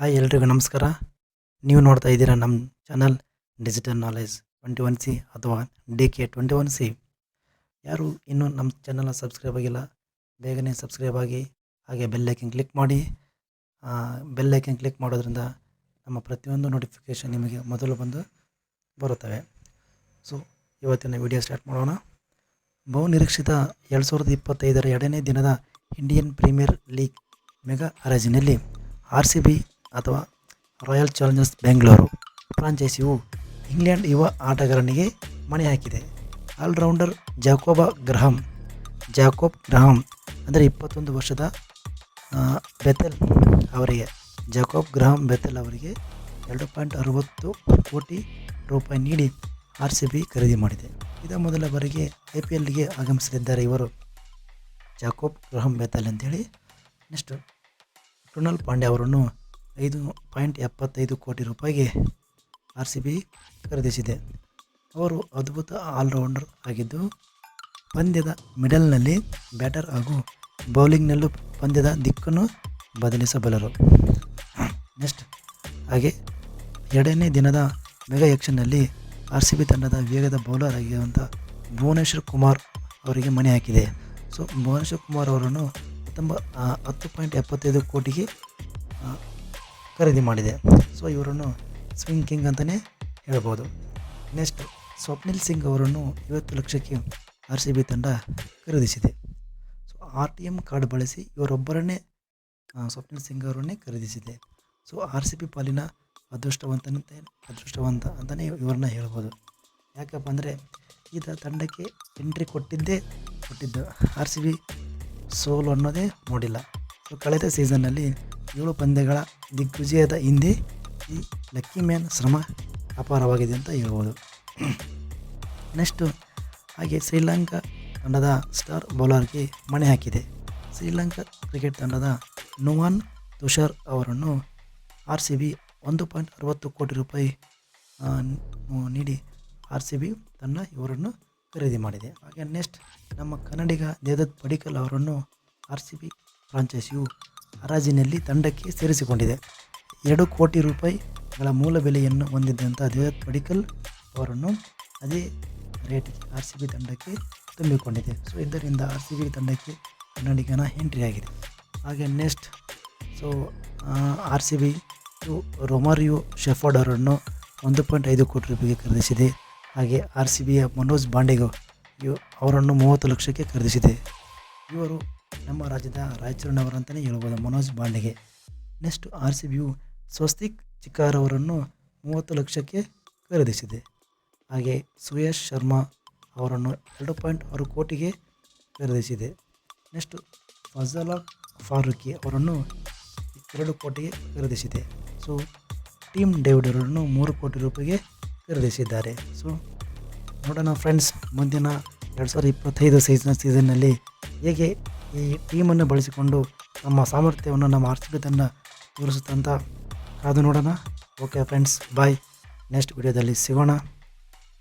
Hi ಎಲ್ರಿಗೂ ನಮಸ್ಕಾರ. ನೀವು ನೋಡ್ತಾ ಇದ್ದೀರಾ ನಮ್ಮ channel digital knowledge twenty one C ಅಥವಾ D K twenty one C. ಯಾರು ಇನ್ನೂ ನಮ್ಮ ಚಾನಲ್ನ ಸಬ್ಸ್ಕ್ರೈಬ್ ಆಗಿಲ್ಲ, ಬೇಗನೆ ಸಬ್ಸ್ಕ್ರೈಬ್ ಆಗಿ, ಹಾಗೆ ಬೆಲ್ಲೈಕನ್ ಕ್ಲಿಕ್ ಮಾಡಿ. ಬೆಲ್ಲೈಕನ್ ಕ್ಲಿಕ್ ಮಾಡೋದ್ರಿಂದ ನಮ್ಮ ಪ್ರತಿಯೊಂದು ನೋಟಿಫಿಕೇಷನ್ ನಿಮಗೆ ಮೊದಲು ಬಂದು ಬರುತ್ತವೆ. ಸೊ, ಇವತ್ತಿನ ವಿಡಿಯೋ ಸ್ಟಾರ್ಟ್ ಮಾಡೋಣ. ಬಹುನಿರೀಕ್ಷಿತ ಎರಡು ಸಾವಿರದ ಇಪ್ಪತ್ತೈದರ ಎರಡನೇ ದಿನದ ಇಂಡಿಯನ್ ಪ್ರೀಮಿಯರ್ ಲೀಗ್ ಮೆಗಾ ಹರಾಜಿನಲ್ಲಿ ಆರ್ ಸಿ ಬಿ ಅಥವಾ ರಾಯಲ್ ಚಾಲೆಂಜರ್ಸ್ ಬೆಂಗಳೂರು ಫ್ರಾಂಚೈಸಿಯು ಇಂಗ್ಲೆಂಡ್ ಯುವ ಆಟಗಾರನಿಗೆ ಮಣೆ ಹಾಕಿದೆ. All rounder Jacob Graham Jacob Graham ಅಂದರೆ ಇಪ್ಪತ್ತೊಂದು ವರ್ಷದ ಬೆತಲ್ ಅವರಿಗೆ ಜಾಕೋಬ್ ಗ್ರಹಂ ಬೆತಲ್ ಅವರಿಗೆ ಎರಡು ಪಾಯಿಂಟ್ ಅರವತ್ತು ಕೋಟಿ ರೂಪಾಯಿ ನೀಡಿ ಆರ್ ಸಿ ಬಿ ಖರೀದಿ ಮಾಡಿದೆ. ಇದ ಮೊದಲ ಬಾರಿಗೆ ಐ ಪಿ ಎಲ್ಗೆ ಆಗಮಿಸಲಿದ್ದಾರೆ ಇವರು. ಜಾಕೋಬ್ ಗ್ರಹಂ ಬೆತಲ್ ಅಂತೇಳಿ ನೆಕ್ಸ್ಟ್ ಕೃಣಾಲ್ ಪಾಂಡೆ ಅವರನ್ನು ಐದು ಪಾಯಿಂಟ್ ಎಪ್ಪತ್ತೈದು ಕೋಟಿ ರೂಪಾಯಿಗೆ ಆರ್ ಸಿ ಬಿ ಖರೀದಿಸಿದೆ. ಅವರು ಅದ್ಭುತ ಆಲ್ರೌಂಡರ್ ಆಗಿದ್ದು, ಪಂದ್ಯದ ಮಿಡಲ್ನಲ್ಲಿ ಬ್ಯಾಟರ್ ಹಾಗೂ ಬೌಲಿಂಗ್ನಲ್ಲೂ ಪಂದ್ಯದ ದಿಕ್ಕನ್ನು ಬದಲಿಸಬಲ್ಲರು. ನೆಕ್ಸ್ಟ್, ಹಾಗೆ ಎರಡನೇ ದಿನದ ಮೆಗಾ ಯಕ್ಷನ್ನಲ್ಲಿ ಆರ್ ಸಿ ಬಿ ತಂಡದ ವೇಗದ ಬೌಲರ್ ಆಗಿರುವಂಥ ಭುವನೇಶ್ವರ್ ಕುಮಾರ್ ಅವರಿಗೆ ಮಣೆ ಹಾಕಿದೆ. ಸೊ, ಭುವನೇಶ್ವರ್ ಕುಮಾರ್ ಅವರನ್ನು ಹತ್ತೊಂಬ ಹತ್ತು ಪಾಯಿಂಟ್ ಎಪ್ಪತ್ತೈದು ಕೋಟಿಗೆ ಖರೀದಿ ಮಾಡಿದೆ. ಸೊ ಇವರನ್ನು ಸ್ವಿಂಗ್ ಕಿಂಗ್ ಅಂತಲೇ ಹೇಳ್ಬೋದು. ನೆಕ್ಸ್ಟ್ ಸ್ವಪ್ನಿಲ್ ಸಿಂಗ್ ಅವರನ್ನು ಐವತ್ತು ಲಕ್ಷಕ್ಕೆ ಆರ್ ಸಿ ಬಿ ತಂಡ ಖರೀದಿಸಿದೆ. So R T M card ಬಳಸಿ ಇವರೊಬ್ಬರನ್ನೇ ಸ್ವಪ್ನಿಲ್ ಸಿಂಗ್ ಅವರನ್ನೇ ಖರೀದಿಸಿದೆ. ಸೊ ಆರ್ ಸಿ ಬಿ ಪಾಲಿನ ಅದೃಷ್ಟವಂತನಂತ, ಅದೃಷ್ಟವಂತ ಅಂತಲೇ ಇವರನ್ನ ಹೇಳ್ಬೋದು. ಯಾಕಪ್ಪ ಅಂದರೆ, ಈತ ತಂಡಕ್ಕೆ ಎಂಟ್ರಿ ಕೊಟ್ಟಿದ್ದೇ ಕೊಟ್ಟಿದ್ದು. ಆರ್ ಸಿ ಬಿ ಸೋಲು ಅನ್ನೋದೇ ನೋಡಿಲ್ಲ. ಸೊ ಕಳೆದ ಸೀಸನ್ನಲ್ಲಿ ಏಳು ಪಂದ್ಯಗಳ ದಿಗ್ವಿಜಯದ ಹಿಂದೆ ಈ ಲಕ್ಕಿ ಮ್ಯಾನ್ ಶ್ರಮ ಅಪಾರವಾಗಿದೆ ಅಂತ ಹೇಳ್ಬೋದು. ನೆಕ್ಸ್ಟು ಹಾಗೆ ಶ್ರೀಲಂಕಾ ತಂಡದ ಸ್ಟಾರ್ ಬೌಲರ್ಗೆ ಮಣೆ ಹಾಕಿದೆ. ಶ್ರೀಲಂಕಾ ಕ್ರಿಕೆಟ್ ತಂಡದ ನುವಾನ್ ತುಷಾರ್ ಅವರನ್ನು ಆರ್ ಸಿ ಬಿ ಒಂದು ಪಾಯಿಂಟ್ ಅರವತ್ತು ಕೋಟಿ ರೂಪಾಯಿ ನೀಡಿ ಆರ್ ಸಿ ಬಿ ತನ್ನ ಇವರನ್ನು ಖರೀದಿ ಮಾಡಿದೆ. ಹಾಗೆ ನೆಕ್ಸ್ಟ್ ನಮ್ಮ ಕನ್ನಡಿಗ ದೇವದತ್ ಪಡಿಕಲ್ ಅವರನ್ನು ಆರ್ ಸಿ ಬಿ ಫ್ರಾಂಚೈಸಿಯು ಹರಾಜಿನಲ್ಲಿ ತಂಡಕ್ಕೆ ಸೇರಿಸಿಕೊಂಡಿದೆ. ಎರಡು ಕೋಟಿ ರೂಪಾಯಿಗಳ ಮೂಲ ಬೆಲೆಯನ್ನು ಹೊಂದಿದ್ದಂಥ ದೇವತ್ ಪಡಿಕಲ್ ಅವರನ್ನು ಅದೇ ರೇಟ್ಗೆ ಆರ್ ಸಿ ಬಿ ತಂಡಕ್ಕೆ ತುಂಬಿಕೊಂಡಿದೆ. ಸೊ, ಇದರಿಂದ ಆರ್ ಸಿ ಬಿ ತಂಡಕ್ಕೆ ಕನ್ನಡಿಗನ ಎಂಟ್ರಿ ಆಗಿದೆ. ಹಾಗೆ next, so R C B Romario Shepherd ಅವರನ್ನು ಒಂದು ಪಾಯಿಂಟ್ ಐದು ಕೋಟಿ ರೂಪಾಯಿಗೆ ಖರೀದಿಸಿದೆ. ಹಾಗೆ ಆರ್ ಸಿ ಬಿಯ ಮನೋಜ್ ಬಾಂಡೆಗೋ ಅವರನ್ನು ಮೂವತ್ತು ಲಕ್ಷಕ್ಕೆ ಖರೀದಿಸಿದೆ. ಇವರು ನಮ್ಮ ರಾಜ್ಯದ ರಾಯಚೂರಿನವರಂತಲೇ ಹೇಳ್ಬೋದು ಮನೋಜ್ ಬಾಂಡೆಗೆ. ನೆಕ್ಸ್ಟ್ ಆರ್ ಸಿ ಬಿಯು ಸ್ವಸ್ತಿಕ್ ಚಿಕ್ಕಾರವರನ್ನು ಮೂವತ್ತು ಲಕ್ಷಕ್ಕೆ ಖರೀದಿಸಿದೆ. ಹಾಗೆ ಸುಯಶ್ ಶರ್ಮಾ ಅವರನ್ನು ಎರಡು ಪಾಯಿಂಟ್ ಆರು ಕೋಟಿಗೆ ಖರೀದಿಸಿದೆ. ನೆಕ್ಸ್ಟ್ ಫಜಲ ಫಾರೂಕಿ ಅವರನ್ನು ಎರಡು ಕೋಟಿಗೆ ಖರೀದಿಸಿದೆ. ಸೊ ಟೀಮ್ ಡೇವಿಡ್ ಅವರನ್ನು ಮೂರು ಕೋಟಿ ರೂಪಾಯಿಗೆ ಖರೀದಿಸಿದ್ದಾರೆ. ಸೊ ನೋಡೋಣ ಫ್ರೆಂಡ್ಸ್ ಮುಂದಿನ ಎರಡು ಸಾವಿರದ ಇಪ್ಪತ್ತೈದು ಸೀಸನ್ ಸೀಸನ್ನಲ್ಲಿ ಹೇಗೆ ಈ ಟೀಮನ್ನು ಬಳಸಿಕೊಂಡು ನಮ್ಮ ಸಾಮರ್ಥ್ಯವನ್ನು, ನಮ್ಮ ಆರ್ಥಿಕತೆಯನ್ನು ತೋರಿಸುತ್ತಂತ ಕಾದು ನೋಡೋಣ. ಓಕೆ ಫ್ರೆಂಡ್ಸ್ ಬಾಯ್ ನೆಕ್ಸ್ಟ್ ವಿಡಿಯೋದಲ್ಲಿ ಸಿಗೋಣ.